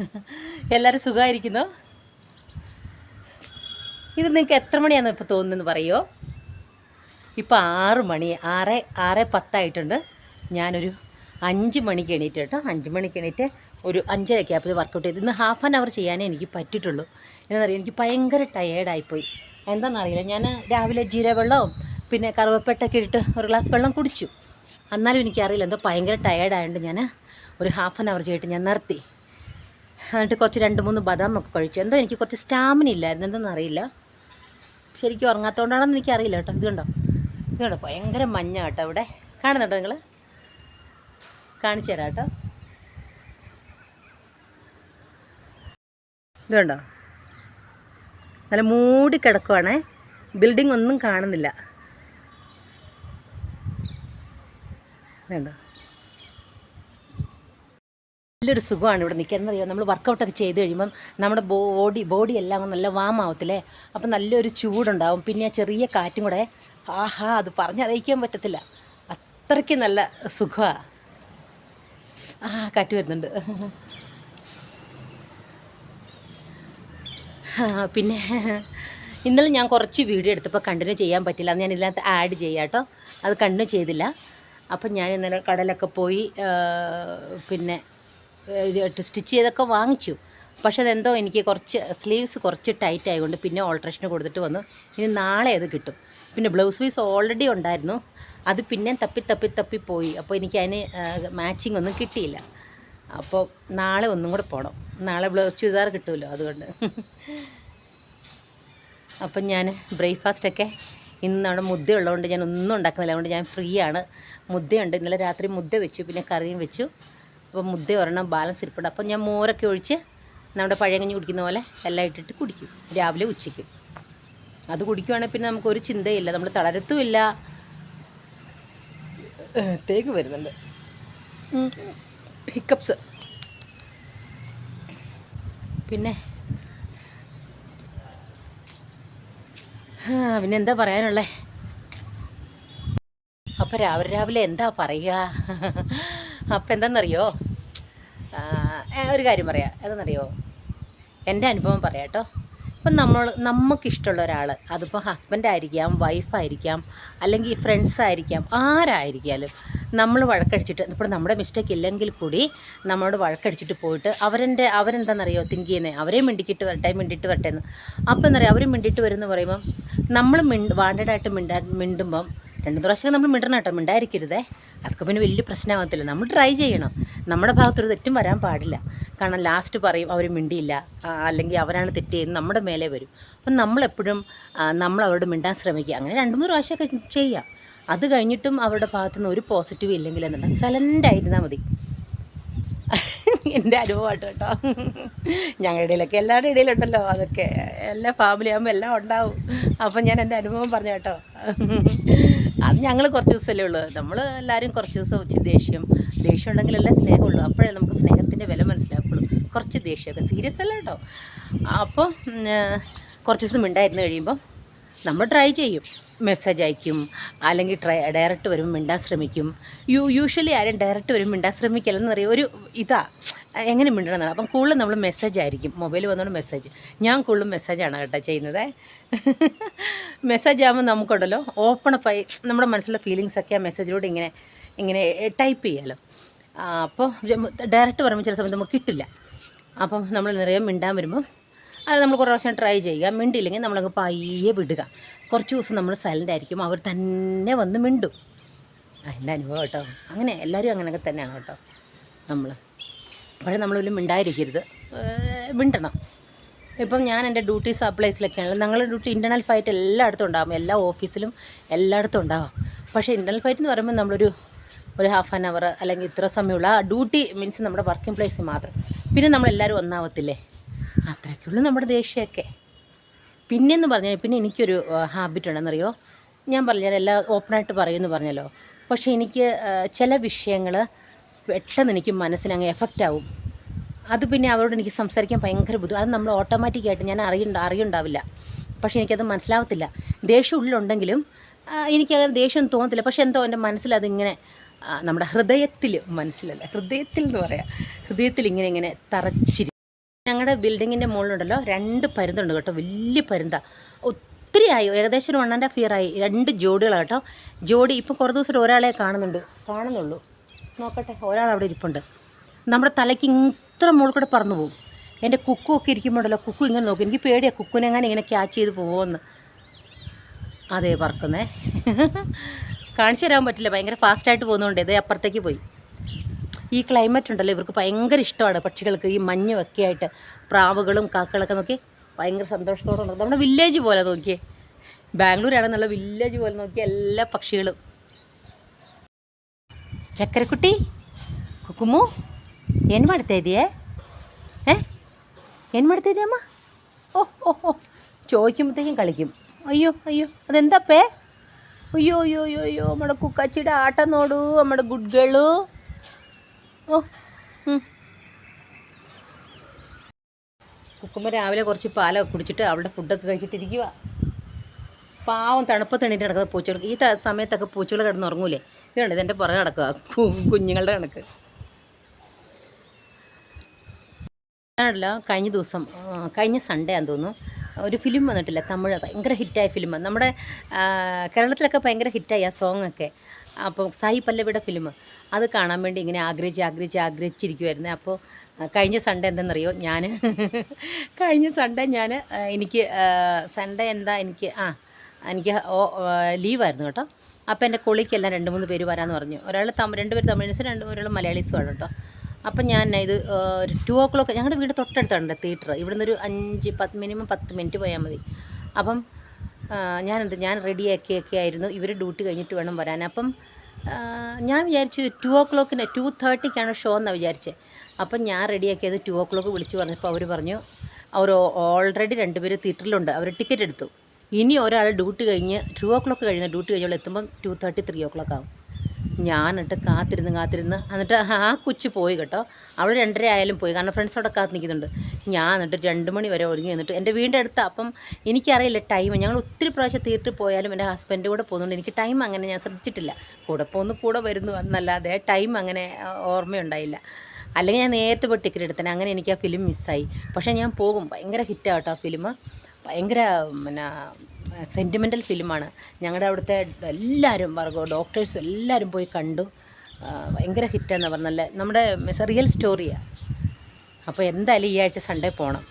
എല്ലാവരും സുഖമായിരിക്കുന്നു? ഇത് നിങ്ങൾക്ക് എത്ര മണിയാണെന്ന് ഇപ്പോൾ തോന്നുന്നു പറയുമോ ഇപ്പോൾ ആറ് മണി ആറ് ആറ് പത്തായിട്ടുണ്ട്. ഞാനൊരു അഞ്ച് മണിക്ക് എണീറ്റ് കേട്ടോ. അഞ്ച് മണിക്ക് എണീറ്റ് ഒരു അഞ്ചരയ്ക്ക് അപ്പോൾ വർക്കൗട്ട് ചെയ്ത്. ഇന്ന് ഹാഫ് ആൻ അവർ ചെയ്യാനേ എനിക്ക് പറ്റിയിട്ടുള്ളൂ. എന്നറിയാം എനിക്ക് ഭയങ്കര ടയേർഡായിപ്പോയി എന്താണെന്നറിയില്ല ഞാൻ രാവിലെ ജീരവെള്ളവും പിന്നെ കറുവപ്പെട്ടൊക്കെ ഇട്ടിട്ട് ഒരു ഗ്ലാസ് വെള്ളം കുടിച്ചു. എന്നാലും എനിക്കറിയില്ല എന്തോ ഭയങ്കര ടയേർഡായതുകൊണ്ട് ഞാൻ ഒരു ഹാഫ് ആൻ അവർ ചെയ്തിട്ട് ഞാൻ നിർത്തി. എന്നിട്ട് കുറച്ച് രണ്ട് മൂന്ന് ബദാം ഒക്കെ കഴിച്ചു. എന്തോ എനിക്ക് കുറച്ച് സ്റ്റാമിന ഇല്ലായിരുന്നു. എന്തെന്ന് അറിയില്ല. ശരിക്കും ഉറങ്ങാത്തതുകൊണ്ടാണെന്ന് എനിക്കറിയില്ല കേട്ടോ. ഇത് കണ്ടോ? ഇത് കണ്ടോ? ഭയങ്കര മഞ്ഞ കേട്ടോ ഇവിടെ. കാണുന്നുണ്ടോ നിങ്ങൾ കാണിച്ചു തരാം കേട്ടോ. ഇത് കണ്ടോ? നല്ല മൂടി കിടക്കുവാണേ. ബിൽഡിംഗ് ഒന്നും കാണുന്നില്ല. വേണ്ടോ നല്ലൊരു സുഖമാണ് ഇവിടെ നിൽക്കാൻ. അറിയാം നമ്മൾ വർക്കൗട്ടൊക്കെ ചെയ്ത് കഴിയുമ്പം നമ്മുടെ ബോഡി ബോഡി എല്ലാം നല്ല വാം ആവത്തില്ലേ? അപ്പം നല്ലൊരു ചൂടുണ്ടാവും. പിന്നെ ആ ചെറിയ കാറ്റും കൂടെ ആഹാ അത് പറഞ്ഞറിയിക്കാൻ പറ്റത്തില്ല. അത്രയ്ക്ക് നല്ല സുഖമാണ് ആ കാറ്റ് വരുന്നുണ്ട്. പിന്നെ ഇന്നലെ ഞാൻ കുറച്ച് വീഡിയോ എടുത്തപ്പോൾ കണ്ടിന്യൂ ചെയ്യാൻ പറ്റില്ല. ഞാൻ ഇതിനകത്ത് ആഡ് ചെയ്യാം അത് കണ്ടിന്യൂ ചെയ്തില്ല. അപ്പം ഞാൻ ഇന്നലെ കടലൊക്കെ പോയി പിന്നെ സ്റ്റിച്ച് ചെയ്തൊക്കെ വാങ്ങിച്ചു. പക്ഷെ അതെന്തോ എനിക്ക് കുറച്ച് സ്ലീവ്സ് കുറച്ച് ടൈറ്റ് ആയതുകൊണ്ട് പിന്നെ ഓൾട്രേഷന് കൊടുത്തിട്ട് വന്നു. ഇനി നാളെ അത് കിട്ടും. പിന്നെ ബ്ലൗസ് പീസ് ഓൾറെഡി ഉണ്ടായിരുന്നു. അത് പിന്നെ തപ്പി തപ്പി തപ്പി പോയി. അപ്പോൾ എനിക്ക് അതിന് മാച്ചിങ് ഒന്നും കിട്ടിയില്ല. അപ്പോൾ നാളെ ഒന്നും കൂടെ പോകണം നാളെ ബ്ലൗസ് ചുരിദാർ കിട്ടുമല്ലോ അതുകൊണ്ട്. അപ്പം ഞാൻ ബ്രേക്ക്ഫാസ്റ്റൊക്കെ ഇന്ന് അവിടെ മുദ്ദ ഉള്ളതുകൊണ്ട് ഞാൻ ഒന്നും ഉണ്ടാക്കുന്നില്ല. അതുകൊണ്ട് ഞാൻ ഫ്രീ ആണ് മുദ്ദയുണ്ട്. ഇന്നലെ രാത്രി മുദ്ദ വെച്ചു. പിന്നെ കറിയും വെച്ചു. അപ്പോൾ മുദ്ദ ഒരെണ്ണം ബാലൻസ് ഇരിപ്പുണ്ട്. അപ്പോൾ ഞാൻ മോരൊക്കെ ഒഴിച്ച് നമ്മുടെ പഴയങ്ങഞ്ഞി കുടിക്കുന്ന പോലെ എല്ലാം ഇട്ടിട്ട് കുടിക്കും. രാവിലെ ഉച്ചയ്ക്കും. അത് കുടിക്കുവാണെങ്കിൽ പിന്നെ നമുക്കൊരു ചിന്തയില്ല. നമ്മൾ തളരത്തുമില്ല. തേക്ക് വരുന്നുണ്ട്. ഹിക്കപ്സ് പിന്നെ? പിന്നെ എന്താ പറയാനുള്ളത് അപ്പോൾ രാവിലെ രാവിലെ എന്താ പറയുക? അപ്പം എന്താണെന്നറിയോ ആ, ഒരു കാര്യം പറയാം. എന്താണെന്നറിയോ എന്റെ അനുഭവം പറയാം കേട്ടോ ഇപ്പം നമ്മൾ നമുക്കിഷ്ടമുള്ള ഒരാൾ അതിപ്പോൾ ഹസ്ബൻഡ് ആയിരിക്കാം വൈഫായിരിക്കാം അല്ലെങ്കിൽ ഫ്രണ്ട്സ് ആയിരിക്കാം ആരായിരിക്കാലും നമ്മൾ വഴക്കടിച്ചിട്ട് ഇപ്പോൾ നമ്മുടെ മിസ്റ്റേക്ക് ഇല്ലെങ്കിൽ കൂടി നമ്മളോട് വഴക്കടിച്ചിട്ട് പോയിട്ട് അവരെന്റെ അവരെന്താണെന്നറിയോ തിങ്ക് ചെയ്യുന്നത് അവരെ മിണ്ടിക്കിട്ട് വരട്ടെ മിണ്ടിട്ട് വരട്ടെ എന്ന്. അപ്പോൾ എന്താ പറയുക അവർ മിണ്ടിട്ട് വരുമെന്ന് പറയുമ്പം നമ്മൾ മിണ്ട് വാണ്ടഡായിട്ട് മിണ്ടാ മിണ്ടുമ്പം രണ്ട് പ്രാവശ്യം നമ്മൾ മിണ്ടണം കേട്ടോ മിണ്ടായിരിക്കരുതേ അതൊക്കെ പിന്നെ വലിയ പ്രശ്നമാകത്തില്ല. നമ്മൾ ട്രൈ ചെയ്യണം. നമ്മുടെ ഭാഗത്തൊരു തെറ്റും വരാൻ പാടില്ല. കാരണം ലാസ്റ്റ് പറയും അവർ മിണ്ടിയില്ല. അല്ലെങ്കിൽ അവരാണ് തെറ്റ് ചെയ്യുന്നത്. നമ്മുടെ മേലെ വരും. അപ്പം നമ്മളെപ്പോഴും നമ്മൾ അവരോട് മിണ്ടാൻ ശ്രമിക്കുക. അങ്ങനെ രണ്ട് മൂന്ന് പ്രാവശ്യമൊക്കെ ചെയ്യാം. അത് കഴിഞ്ഞിട്ടും അവരുടെ ഭാഗത്തുനിന്ന് ഒരു പോസിറ്റീവ് ഇല്ലെങ്കിൽ എന്നുണ്ടെങ്കിൽ സലന്റായിരുന്നാൽ മതി. എന്റെ അനുഭവമായിട്ട് കേട്ടോ. ഞങ്ങളുടെ ഇടയിലൊക്കെ എല്ലാവരുടെ ഇടയിലുണ്ടല്ലോ. അതൊക്കെ എല്ലാ ഫാമിലി ആകുമ്പോൾ എല്ലാം ഉണ്ടാവും. അപ്പം ഞാൻ എന്റെ അനുഭവം പറഞ്ഞു കേട്ടോ. അത് ഞങ്ങൾ കുറച്ച് ദിവസമല്ലേ ഉള്ളൂ. നമ്മൾ എല്ലാവരും കുറച്ച് ദിവസം വെച്ച് ദേഷ്യം ദേഷ്യം ഉണ്ടെങ്കിലല്ലേ സ്നേഹമുള്ളൂ. അപ്പോഴേ നമുക്ക് സ്നേഹത്തിന്റെ വില മനസ്സിലാക്കുള്ളൂ. കുറച്ച് ദേഷ്യമൊക്കെ. സീരിയസ് അല്ല കേട്ടോ അപ്പോൾ കുറച്ച് ദിവസം മിണ്ടായിരുന്നു കഴിയുമ്പം നമ്മൾ ട്രൈ ചെയ്യും. മെസ്സേജ് അയക്കും അല്ലെങ്കിൽ ട്രൈ ഡയറക്റ്റ് വരുമ്പോൾ മിണ്ടാൻ ശ്രമിക്കും. യു യൂഷ്വലി ആരും ഡയറക്റ്റ് വരുമ്പോൾ മിണ്ടാൻ ശ്രമിക്കില്ലെന്ന് പറയും. ഒരു ഇതാ എങ്ങനെ മിണ്ടണം എന്നാണ്. അപ്പം കൂടുതലും നമ്മൾ മെസ്സേജ് ആയിരിക്കും. മൊബൈൽ വന്നുകൊണ്ട് മെസ്സേജ് ഞാൻ കൂടുതലും മെസ്സേജാണ് കേട്ടോ ചെയ്യുന്നത്. മെസ്സേജ് ആകുമ്പോൾ നമുക്കുണ്ടല്ലോ ഓപ്പൺ ആയി നമ്മുടെ മനസ്സിലുള്ള ഫീലിങ്സ് ഒക്കെ ആ മെസ്സേജിലൂടെ ഇങ്ങനെ ഇങ്ങനെ ടൈപ്പ് ചെയ്യാമല്ലോ അപ്പോൾ ഡയറക്റ്റ് പറയുമ്പോൾ ചില സമയത്ത് നമുക്ക് കിട്ടില്ല. അപ്പം നമ്മൾ നിറയെ മിണ്ടാൻ വരുമ്പോൾ അത് നമ്മൾ കുറേ പ്രാവശ്യം ട്രൈ ചെയ്യുക. മിണ്ടില്ലെങ്കിൽ നമ്മളങ്ങ് പയ്യെ വിടുക. കുറച്ച് ദിവസം നമ്മൾ സൈലന്റ് ആയിരിക്കും. അവർ തന്നെ വന്ന് മിണ്ടും. അതിന്റെ അനുഭവം കേട്ടോ. അങ്ങനെ എല്ലാവരും അങ്ങനെയൊക്കെ തന്നെയാണ് കേട്ടോ നമ്മൾ പക്ഷേ നമ്മളൊരു മിണ്ടായിരിക്കരുത്. മിണ്ടണം. ഇപ്പം ഞാൻ എന്റെ ഡ്യൂട്ടി സപ്ലൈസിലൊക്കെയാണല്ലോ ഞങ്ങളുടെ ഡ്യൂട്ടി ഇന്റർണൽ ഫൈറ്റ് എല്ലായിടത്തും ഉണ്ടാകും എല്ലാ ഓഫീസിലും എല്ലായിടത്തും ഉണ്ടാകും പക്ഷേ ഇന്റർണൽ ഫൈറ്റ് എന്ന് പറയുമ്പോൾ നമ്മളൊരു ഒരു ഹാഫ് ആൻ അവർ അല്ലെങ്കിൽ ഇത്ര സമയമുള്ള ആ ഡ്യൂട്ടി മീൻസ് നമ്മുടെ വർക്കിംഗ് പ്ലേസിൽ മാത്രം. പിന്നെ നമ്മളെല്ലാവരും ഒന്നാവത്തില്ലേ? അത്രയ്ക്കുള്ളൂ നമ്മുടെ ദേഷ്യമൊക്കെ. പിന്നെയെന്ന് പറഞ്ഞാൽ പിന്നെ എനിക്കൊരു ഹാബിറ്റ് ഉണ്ടെന്നറിയോ? ഞാൻ പറഞ്ഞു ഞാൻ എല്ലാം ഓപ്പണായിട്ട് പറയുമെന്ന് പറഞ്ഞല്ലോ. പക്ഷേ എനിക്ക് ചില വിഷയങ്ങൾ പെട്ടെന്ന് എനിക്ക് മനസ്സിനങ്ങ് എഫക്റ്റ് ആവും. അത് പിന്നെ അവരോട് എനിക്ക് സംസാരിക്കാൻ ഭയങ്കര ബുദ്ധിമുട്ട് അത് നമ്മൾ ഓട്ടോമാറ്റിക്കായിട്ട് ഞാൻ അറിയണ്ട അറിയുണ്ടാവില്ല. പക്ഷേ എനിക്കത് മനസ്സിലാവത്തില്ല. ദേഷ്യം ഉള്ളിലുണ്ടെങ്കിലും എനിക്ക് അങ്ങനെ ദേഷ്യം തോന്നത്തില്ല. പക്ഷേ എന്തോ എന്റെ മനസ്സിലതിങ്ങനെ നമ്മുടെ ഹൃദയത്തിൽ മനസ്സിലല്ല ഹൃദയത്തിൽ എന്ന് പറയാം. ഹൃദയത്തിൽ ഇങ്ങനെ ഇങ്ങനെ തറച്ചിരി ഞങ്ങളുടെ ബിൽഡിങ്ങിന്റെ മുകളിലുണ്ടല്ലോ രണ്ട് പരുന്തുണ്ട് കേട്ടോ വലിയ പരുന്ത. ഒത്തിരി ആയി ഏകദേശം വൺ ആൻഡ് ഹാഫ് ഇയർ ആയി. രണ്ട് ജോഡികളാണ് കേട്ടോ. ജോഡി ഇപ്പം കുറേ ദിവസമായിട്ട് ഒരാളെ കാണുന്നുണ്ട് കാണുന്നുള്ളൂ. നോക്കട്ടെ ഒരാൾ അവിടെ ഇരിപ്പുണ്ട്. നമ്മുടെ തലയ്ക്ക് ഇത്ര മുകളിൽ കൂടെ പറന്നു പോകും എന്റെ കുക്കു ഒക്കെ ഇരിക്കുമ്പോഴല്ലോ കുക്കു ഇങ്ങനെ നോക്കും. എനിക്ക് പേടിയാണ് കുക്കുനെങ്ങനെ ഇങ്ങനെ ക്യാച്ച് ചെയ്ത് പോകുമെന്ന് അതേ പറക്കുന്നേ. കാണിച്ചു തരാൻ പറ്റില്ല ഭയങ്കര ഫാസ്റ്റായിട്ട് പോകുന്നതുകൊണ്ട് ഇതേ അപ്പുറത്തേക്ക് പോയി. ഈ ക്ലൈമറ്റ് ഉണ്ടല്ലോ ഇവർക്ക് ഭയങ്കര ഇഷ്ടമാണ് പക്ഷികൾക്ക് ഈ മഞ്ഞുമൊക്കെ ആയിട്ട്. പ്രാവുകളും കാക്കകളൊക്കെ നോക്കി ഭയങ്കര സന്തോഷത്തോടെ നോക്കും നമ്മുടെ വില്ലേജ് പോലെ നോക്കിയേ. ബാംഗ്ലൂരാണെന്നുള്ള വില്ലേജ് പോലെ നോക്കിയ എല്ലാ പക്ഷികളും. ചക്കരക്കുട്ടി കുക്കുമു എന്മടുത്തേതിയേ ഏ? എന്മടുത്തേതി അമ്മ ഓ ഓ ഓ. ചോദിക്കുമ്പോഴത്തേക്കും കളിക്കും. അയ്യോ അയ്യോ അതെന്താപ്പേ? അയ്യോ അയ്യോ അയ്യോ അയ്യോ നമ്മുടെ കുക്കച്ചിയുടെ ആട്ടം നോടൂ നമ്മുടെ ഗുഡ് കുക്കുമ്പ രാവിലെ കുറച്ച് പാലൊക്കെ കുടിച്ചിട്ട് അവളുടെ ഫുഡൊക്കെ കഴിച്ചിട്ടിരിക്കുക പാവം തണുപ്പത്ത് എണീറ്റ് നടക്കുന്ന പൂച്ചകൾ. ഈ സമയത്തൊക്കെ പൂച്ചകൾ കിടന്ന് ഉറങ്ങൂലേ? ഇതാണ് ഇതെന്റെ പുറകെ നടക്കുക കുഞ്ഞുങ്ങളുടെ കണക്ക്. ആണല്ലോ കഴിഞ്ഞ ദിവസം കഴിഞ്ഞ സൺഡേ ആണെന്ന് തോന്നുന്നു. ഒരു ഫിലിം വന്നിട്ടില്ല. തമിഴ് ഭയങ്കര ഹിറ്റായ ഫിലിം നമ്മുടെ കേരളത്തിലൊക്കെ ഭയങ്കര ഹിറ്റായി ആ സോങ്ങൊക്കെ അപ്പോൾ സായി പല്ലവിയുടെ ഫിലിം അത് കാണാൻ വേണ്ടി ഇങ്ങനെ ആഗ്രഹിച്ച് ആഗ്രഹിച്ച് ആഗ്രഹിച്ചിരിക്കുമായിരുന്നു അപ്പോൾ കഴിഞ്ഞ സൺഡേ എന്തെന്നറിയോ? ഞാൻ കഴിഞ്ഞ സൺഡേ ഞാൻ എനിക്ക് സൺഡേ എന്താ എനിക്ക് ആ എനിക്ക് ലീവായിരുന്നു കേട്ടോ. അപ്പോൾ എന്റെ കൊളിക്കെല്ലാം രണ്ട് മൂന്ന് പേര് വരാമെന്ന് പറഞ്ഞു. ഒരാൾ തമിഴ് രണ്ട് പേര് തമിഴ്സ് രണ്ട് ഒരാൾ മലയാളീസുമാണ് കേട്ടോ. അപ്പം ഞാൻ ഇത് ഒരു ടു ഓ ക്ലോക്ക് ഞങ്ങളുടെ വീട് തൊട്ടടുത്താണ് തിയേറ്റർ ഇവിടെ നിന്നൊരു അഞ്ച് പത്ത് മിനിമം പത്ത് മിനിറ്റ് പോയാൽ മതി. അപ്പം ഞാനെന്ത് ഞാൻ റെഡിയാക്കിയൊക്കെ ആയിരുന്നു. ഇവർ ഡ്യൂട്ടി കഴിഞ്ഞിട്ട് വേണം വരാൻ. അപ്പം ഞാൻ വിചാരിച്ചു ടു ഓ ക്ലോക്കിന് ടു തേർട്ടിക്കാണ് ഷോ എന്നാണ് വിചാരിച്ചത് അപ്പം ഞാൻ റെഡിയാക്കിയത് ടു ഓ ക്ലോക്ക് വിളിച്ച് പറഞ്ഞപ്പോൾ അവർ പറഞ്ഞു അവർ ഓൾറെഡി രണ്ടുപേർ തിയേറ്ററിലുണ്ട് അവർ ടിക്കറ്റ് എടുത്തു. ഇനി ഒരാൾ ഡ്യൂട്ടി കഴിഞ്ഞ് ടു ഓ ക്ലോക്ക് കഴിഞ്ഞ് ഡ്യൂട്ടി കഴിഞ്ഞ് എത്തുമ്പം two thirty three o'clock ആവും. ഞാൻ എന്നിട്ട് കാത്തിരുന്ന് കാത്തിരുന്ന് എന്നിട്ട് ആ കൊച്ചു പോയി കേട്ടോ. അവൾ രണ്ടര ആയാലും പോയി. കാരണം ഫ്രണ്ട്സ് അവിടെ കാത്ത് നിൽക്കുന്നുണ്ട്. ഞാൻ എന്നിട്ട് രണ്ട് മണി വരെ ഒഴുകി നിന്നിട്ട് എന്റെ വീടിന്റെ അടുത്ത് അപ്പം എനിക്കറിയില്ല ടൈം ഞങ്ങൾ ഒത്തിരി പ്രാവശ്യം തിയേറ്ററിൽ പോയാലും എന്റെ ഹസ്ബൻഡ് കൂടെ പോകുന്നുണ്ട് എനിക്ക് ടൈം അങ്ങനെ ഞാൻ ശ്രദ്ധിച്ചിട്ടില്ല. കൂടെ പോകുന്നു കൂടെ വരുന്നു എന്നല്ലാതെ ടൈം അങ്ങനെ ഓർമ്മയുണ്ടായില്ല. അല്ലെങ്കിൽ ഞാൻ നേരത്തെ പോയി ടിക്കറ്റ് എടുത്തേനെ. അങ്ങനെ എനിക്ക് ആ ഫിലിം മിസ്സായി പക്ഷേ ഞാൻ പോകും. ഭയങ്കര ഹിറ്റാട്ടോ ആ ഫിലിം ഭയങ്കര പിന്നെ സെന്റിമെന്റൽ ഫിലിമാണ്. ഞങ്ങളുടെ അവിടുത്തെ എല്ലാവരും വർഗോ ഡോക്ടേഴ്സും എല്ലാവരും പോയി കണ്ടു. ഭയങ്കര ഹിറ്റാന്ന് പറഞ്ഞല്ലേ? നമ്മുടെ റിയൽ സ്റ്റോറിയാണ് അപ്പോൾ എന്തായാലും ഈ ആഴ്ച സൺഡേ പോകണം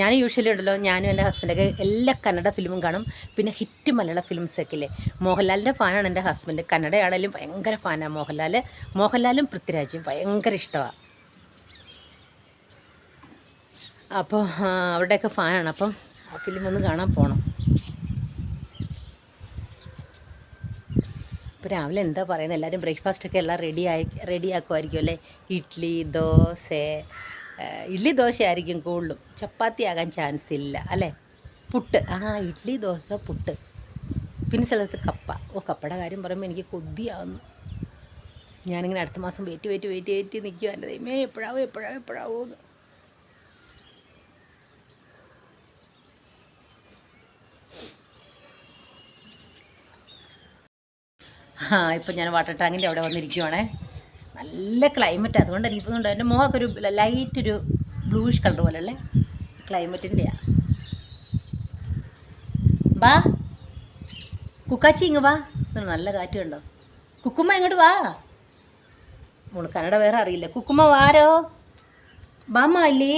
ഞാൻ യൂഷ്വലി ഉണ്ടല്ലോ ഞാനും എന്റെ ഹസ്ബൻഡൊക്കെ എല്ലാ കന്നഡ ഫിലിമും കാണും. പിന്നെ ഹിറ്റ് മലയാള ഫിലിംസൊക്കെ ഇല്ലേ? മോഹൻലാലിന്റെ ഫാനാണ് എന്റെ ഹസ്ബൻഡ് കന്നഡയാണെങ്കിലും ഭയങ്കര ഫാനാണ് മോഹൻലാൽ മോഹൻലാലും. പൃഥ്വിരാജും ഭയങ്കര ഇഷ്ടമാണ് അപ്പോൾ അവിടെയൊക്കെ ഫാനാണ് അപ്പം ആ ഫിലിം ഒന്ന് കാണാൻ പോകണം ഇപ്പോൾ രാവിലെ എന്താ പറയുന്നത് എല്ലാവരും ബ്രേക്ക്ഫാസ്റ്റൊക്കെ എല്ലാം റെഡി ആയി റെഡി ആക്കുമായിരിക്കും അല്ലേ? ഇഡ്ഡലി ദോശ ഇഡ്ലി ദോശ ആയിരിക്കും കൂടുതലും. ചപ്പാത്തി ആകാൻ ചാൻസ് ഇല്ല അല്ലേ? പുട്ട്. ആ ഇഡ്ഡലി ദോശ പുട്ട്. പിന്നെ സ്ഥലത്ത് കപ്പ. ഓ കപ്പയുടെ കാര്യം പറയുമ്പോൾ എനിക്ക് കൊതിയാവുന്നു. ഞാനിങ്ങനെ അടുത്ത മാസം വെയിറ്റ് വെയിറ്റ് വെയിറ്റ് വെയിറ്റ് നിൽക്കുക എന്റെ ദൈവമേ എപ്പോഴാവും എപ്പോഴാവും എപ്പോഴാവും ആ ഇപ്പം ഞാൻ വാട്ടർ ടാങ്കിന്റെ അവിടെ വന്നിരിക്കുവാണേ. നല്ല ക്ലൈമറ്റ് അതുകൊണ്ട് എനിക്ക് തോന്നുന്നുണ്ട് എന്റെ മുഖമൊക്കെ ഒരു ലൈറ്റ് ഒരു ബ്ലൂഷ് കളർ പോലെ അല്ലേ ക്ലൈമറ്റിന്റെയാണ് വാ കുക്കാച്ചി ഇങ്ങ് വാ. നല്ല കാറ്റ് കണ്ടോ? കുക്കുമ്മ ഇങ്ങോട്ട് വാ. മോൾ കന്നഡ വേറെ അറിയില്ല. കുക്കുമ്മ വാരോ? ബാമ്മ അല്ലേ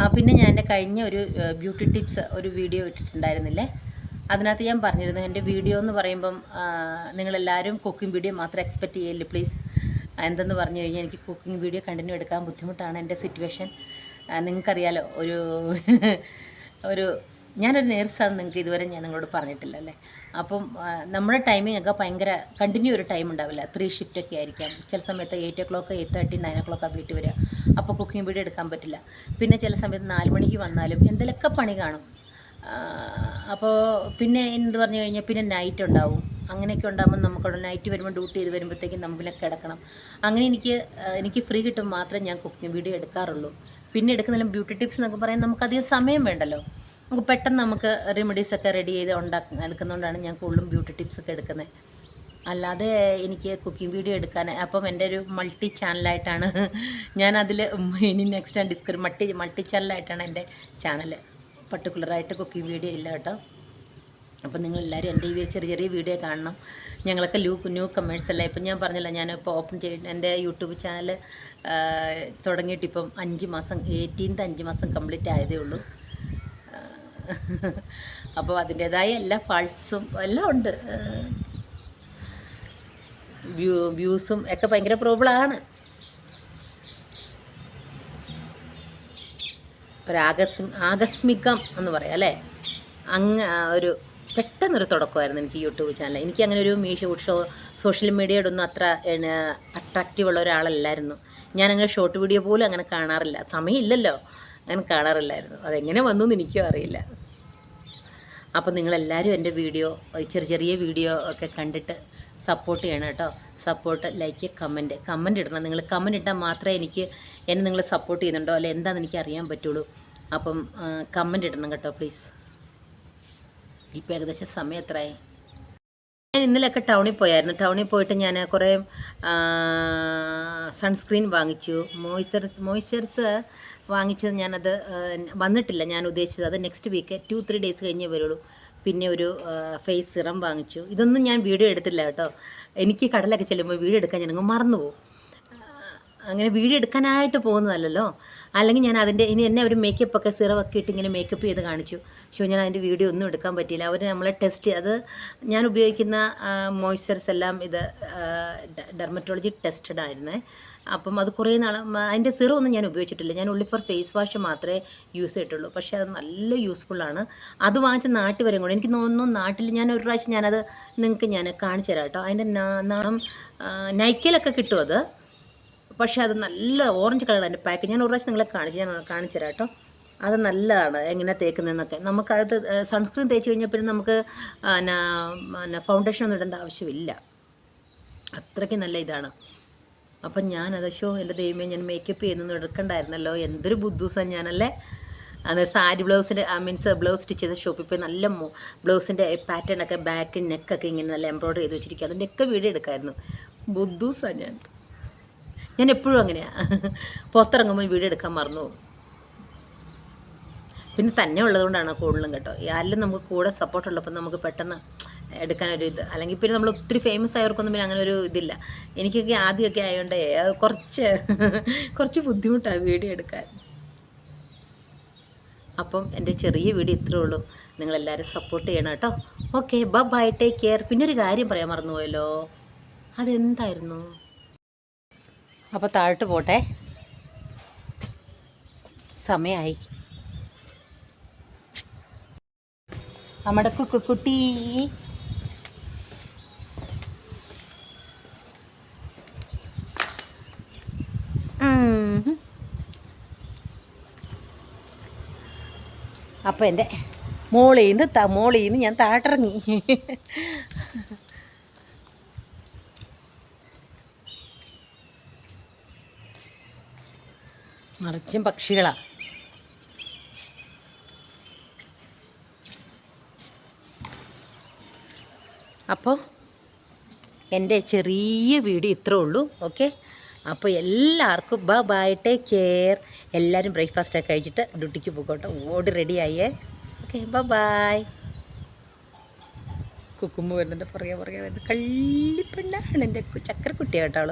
ആ പിന്നെ ഞാൻ എന്റെ കഴിഞ്ഞ ഒരു ബ്യൂട്ടി ടിപ്സ് ഒരു വീഡിയോ ഇട്ടിട്ടുണ്ടായിരുന്നില്ലേ? അതിനകത്ത് ഞാൻ പറഞ്ഞിരുന്നു എന്റെ വീഡിയോ എന്ന് പറയുമ്പം നിങ്ങളെല്ലാവരും കുക്കിംഗ് വീഡിയോ മാത്രം എക്സ്പെക്റ്റ് ചെയ്യല്ലേ പ്ലീസ് എന്തെന്ന് പറഞ്ഞു കഴിഞ്ഞാൽ എനിക്ക് കുക്കിംഗ് വീഡിയോ കണ്ടിന്യൂ എടുക്കാൻ ബുദ്ധിമുട്ടാണ് എന്റെ സിറ്റുവേഷൻ നിങ്ങൾക്കറിയാലോ ഒരു ഒരു ഞാനൊരു നേഴ്സാണ് നിങ്ങൾക്ക് ഇതുവരെ ഞാൻ നിങ്ങളോട് പറഞ്ഞിട്ടില്ല അല്ലേ? അപ്പം നമ്മുടെ ടൈമിംഗ് ഒക്കെ ഭയങ്കര കണ്ടിന്യൂ ഒരു ടൈം ഉണ്ടാവില്ല. ത്രീ ഷിഫ്റ്റ് ഒക്കെ ആയിരിക്കാം. ചില സമയത്ത് eight o'clock eight thirty nine o'clock വീട്ടിൽ വരിക. അപ്പോൾ കുക്കിംഗ് വീഡിയോ എടുക്കാൻ പറ്റില്ല. പിന്നെ ചില സമയത്ത് നാല് മണിക്ക് വന്നാലും എന്തെങ്കിലുമൊക്കെ പണി കാണും. അപ്പോൾ പിന്നെ എന്ത് പറഞ്ഞു കഴിഞ്ഞാൽ പിന്നെ നൈറ്റ് ഉണ്ടാവും. അങ്ങനെയൊക്കെ ഉണ്ടാകുമ്പോൾ നമുക്കവിടെ നൈറ്റ് വരുമ്പോൾ ഡ്യൂട്ടി ചെയ്ത് വരുമ്പോഴത്തേക്കും നമ്മളിനെ കിടക്കണം. അങ്ങനെ എനിക്ക് എനിക്ക് ഫ്രീ കിട്ടുമ്പോൾ മാത്രമേ ഞാൻ കുക്കിംഗ് വീഡിയോ എടുക്കാറുള്ളൂ. പിന്നെ എടുക്കുന്നതിലും ബ്യൂട്ടി ടിപ്സ് എന്നൊക്കെ പറയാൻ നമുക്ക് അധികം സമയം വേണ്ടല്ലോ. നമുക്ക് പെട്ടെന്ന് നമുക്ക് റെമഡീസ് ഒക്കെ റെഡി ചെയ്ത് ഉണ്ടാക്കി എടുക്കുന്നതുകൊണ്ടാണ് ഞാൻ കൂടുതലും ബ്യൂട്ടി ടിപ്സ് ഒക്കെ എടുക്കുന്നത് അല്ലാതെ എനിക്ക് കുക്കിംഗ് വീഡിയോ എടുക്കാൻ അപ്പം എന്റെ ഒരു മൾട്ടി ചാനലായിട്ടാണ് ഞാൻ അതിൽ ഇനി നെക്സ്റ്റ് ഞാൻ മൾട്ടി മൾട്ടി ചാനലായിട്ടാണ് എന്റെ ചാനൽ പർട്ടിക്കുലറായിട്ട് കുക്കിംഗ് വീഡിയോ ഇല്ല കേട്ടോ. അപ്പം നിങ്ങളെല്ലാവരും എന്റെ ഈ ഒരു ചെറിയ ചെറിയ വീഡിയോ കാണണം. ഞങ്ങളൊക്കെ ലൂ ന്യൂ കമേഴ്സ് അല്ലേ? ഇപ്പം ഞാൻ പറഞ്ഞല്ലോ ഞാനിപ്പോൾ ഓപ്പൺ ചെയ്ത് എന്റെ യൂട്യൂബ് ചാനൽ തുടങ്ങിയിട്ട് ഇപ്പം അഞ്ച് മാസം എയ്റ്റീൻത്ത് അഞ്ച് മാസം കംപ്ലീറ്റ് ആയതേ ഉള്ളൂ. അപ്പോൾ അതിന്റേതായ എല്ലാ ഫാൾട്ട്സും എല്ലാം ഉണ്ട്. വ്യൂ വ്യൂസും ഒക്കെ ഭയങ്കര പ്രോബ്ലമാണ് ഒരു ആകസ് ആകസ്മികം എന്ന് പറയാം അല്ലേ? അങ്ങ് ഒരു പെട്ടെന്നൊരു തുടക്കമായിരുന്നു എനിക്ക് യൂട്യൂബ് ചാനൽ എനിക്ക് അങ്ങനെ ഒരു മീഷോ ഷോ സോഷ്യൽ മീഡിയയോടൊന്നും അത്ര അട്രാക്റ്റീവ് ഉള്ള ഒരാളല്ലായിരുന്നു. ഞാനങ്ങനെ ഷോർട്ട് വീഡിയോ പോലും അങ്ങനെ കാണാറില്ല. സമയമില്ലല്ലോ. അങ്ങനെ കാണാറില്ലായിരുന്നു. അതെങ്ങനെ വന്നു എന്ന് എനിക്കും അറിയില്ല. അപ്പോൾ നിങ്ങളെല്ലാവരും എന്റെ വീഡിയോ ചെറിയ ചെറിയ വീഡിയോ ഒക്കെ കണ്ടിട്ട് സപ്പോർട്ട് ചെയ്യണം കേട്ടോ. സപ്പോർട്ട് ലൈക്ക് കമന്റ് കമന്റ് ഇടണം. നിങ്ങൾ കമന്റ് ഇട്ടാൽ മാത്രമേ എനിക്ക് എന്നെ നിങ്ങൾ സപ്പോർട്ട് ചെയ്യുന്നുണ്ടോ? അല്ലെ എന്താണെന്ന് എനിക്ക് അറിയാൻ പറ്റുള്ളൂ. അപ്പം കമന്റ് ഇടണം കേട്ടോ പ്ലീസ് ഇപ്പോൾ ഏകദേശം സമയം എത്രയായി ഞാൻ ഇന്നലെയൊക്കെ ടൗണിൽ പോയായിരുന്നു. ടൗണിൽ പോയിട്ട് ഞാൻ കുറേ സൺസ്ക്രീൻ വാങ്ങിച്ചു. മോയ്സ്ചറൈസ് മോയ്സ്ചറൈസ് വാങ്ങിച്ചത് ഞാനത് വന്നിട്ടില്ല. ഞാൻ ഉദ്ദേശിച്ചത് അത് next week two three days കഴിഞ്ഞേ വരുള്ളൂ. പിന്നെ ഒരു ഫേസ് സിറം വാങ്ങിച്ചു. ഇതൊന്നും ഞാൻ വീഡിയോ എടുത്തില്ല കേട്ടോ. എനിക്ക് കടലൊക്കെ ചെല്ലുമ്പോൾ വീഡിയോ എടുക്കാൻ ഞാനങ്ങ് മറന്നു പോകും അങ്ങനെ വീഡിയോ എടുക്കാനായിട്ട് പോകുന്നതല്ലല്ലോ. അല്ലെങ്കിൽ ഞാൻ അതിന്റെ ഇനി എന്നെ ഒരു മേക്കപ്പ് ഒക്കെ സിറവൊക്കെ ഇട്ട് ഇങ്ങനെ മേക്കപ്പ് ചെയ്ത് കാണിച്ചു. പക്ഷേ ഞാൻ അതിന്റെ വീഡിയോ ഒന്നും എടുക്കാൻ പറ്റിയില്ല. അവർ നമ്മളെ ടെസ്റ്റ് അത് ഞാൻ ഉപയോഗിക്കുന്ന മോയ്സ്ചറസ് എല്ലാം ഇത് ഡെർമറ്റോളജി ടെസ്റ്റഡ് ആയിരുന്നേ. അപ്പം അത് കുറേ നാൾ അതിന്റെ സിറം ഒന്നും ഞാൻ ഉപയോഗിച്ചിട്ടില്ല. ഞാൻ ഉള്ളി ഫോർ ഫേസ് വാഷ് മാത്രമേ യൂസ് ചെയ്തിട്ടുള്ളൂ. പക്ഷേ അത് നല്ല യൂസ്ഫുള്ളാണ് അത് വാങ്ങിച്ച് നാട്ടിൽ വരും കൂടെ എനിക്ക് തോന്നുന്നു നാട്ടിൽ ഞാൻ ഒരു പ്രാവശ്യം ഞാനത് നിങ്ങൾക്ക് ഞാൻ കാണിച്ചു തരാം കേട്ടോ. അതിന്റെ നാം നൈക്കയിലൊക്കെ കിട്ടും അത്. പക്ഷേ അത് നല്ല ഓറഞ്ച് കളറാണ് അതിന്റെ പാക്ക് ഞാൻ ഒരു പ്രാവശ്യം നിങ്ങളെ കാണിച്ച് ഞാൻ കാണിച്ചു തരാം കേട്ടോ. അത് നല്ലതാണ് എങ്ങനെ തേക്കുന്നതെന്നൊക്കെ. നമുക്കത് സൺസ്ക്രീൻ തേച്ച് കഴിഞ്ഞാൽ പിന്നെ നമുക്ക് ഫൗണ്ടേഷൻ ഒന്നും ഇടേണ്ട ആവശ്യമില്ല. അത്രയ്ക്ക് നല്ല ഇതാണ്. അപ്പം ഞാൻ ഷോ എന്റെ ദൈവമേ ഞാൻ മേക്കപ്പ് ചെയ്യുന്നൊന്നും എടുക്കണ്ടായിരുന്നല്ലോ. എന്തൊരു ബുദ്ധൂസാണ് ഞാനല്ലേ? അത് സാരി ബ്ലൗസിന്റെ മീൻസ് ബ്ലൗസ് സ്റ്റിച്ച് ചെയ്ത ഷോപ്പിൽ പോയി നല്ല ബ്ലൗസിന്റെ പാറ്റേൺ ഒക്കെ ബാക്ക് നെക്കൊക്കെ ഇങ്ങനെ നല്ല എംബ്രോയ്ഡറി ചെയ്ത് വെച്ചിരിക്കുക അതിന്റെയൊക്കെ വീഡിയോ എടുക്കായിരുന്നു. ബുദ്ധൂസാണ് ഞാൻ. ഞാൻ എപ്പോഴും അങ്ങനെയാണ് പുറത്തിറങ്ങുമ്പോൾ വീഡിയോ എടുക്കാൻ മറന്നു പിന്നെ തന്നെ ഉള്ളതുകൊണ്ടാണ് കൂടുതലും കേട്ടോ. ആരിലും നമുക്ക് കൂടെ സപ്പോർട്ട് ഉള്ളപ്പോൾ നമുക്ക് പെട്ടെന്ന് എടുക്കാനൊരു ഇത്. അല്ലെങ്കിൽ പിന്നെ നമ്മൾ ഒത്തിരി ഫേമസ് ആയവർക്കൊന്നും പിന്നെ അങ്ങനെ ഒരു ഇതില്ല. എനിക്കൊക്കെ ആദ്യമൊക്കെ ആയതുകൊണ്ട് കുറച്ച് കുറച്ച് ബുദ്ധിമുട്ടാണ് വീഡിയോ എടുക്കാൻ. അപ്പം എന്റെ ചെറിയ വീഡിയോ ഇത്രേ ഉള്ളൂ. നിങ്ങളെല്ലാവരും സപ്പോർട്ട് ചെയ്യണം കേട്ടോ. ഓക്കെ ബ ബൈ ടേക്ക് കെയർ പിന്നെ ഒരു കാര്യം പറയാൻ മറന്നുപോയല്ലോ. അതെന്തായിരുന്നു? അപ്പോൾ താഴോട്ട് പോട്ടെ. സമയമായി നമ്മുടെ കുക്കുട്ടി അപ്പോൾ എന്റെ മോളിൽ നിന്ന് ത മോളിൽ നിന്ന് ഞാൻ താട്ടിറങ്ങി മറിച്ചും പക്ഷികളാണ് അപ്പോൾ എന്റെ ചെറിയ വീഡിയോ ഇത്രേ ഉള്ളൂ ഓക്കെ? അപ്പോൾ എല്ലാവർക്കും ബ ബൈ ടേക്ക് കെയർ. എല്ലാവരും ബ്രേക്ക്ഫാസ്റ്റൊക്കെ കഴിച്ചിട്ട് ഡ്യൂട്ടിക്ക് പോകട്ടെ ഓടി റെഡിയായേ ഓക്കെ ബൈ കുക്കുമ്പ് വരുന്നുണ്ട് പുറകെ പുറകെ വരുന്നുണ്ട്. കള്ളിപ്പെണ്ണാണ് എന്റെ ചക്കരക്കുട്ടി കേട്ടോ ആൾ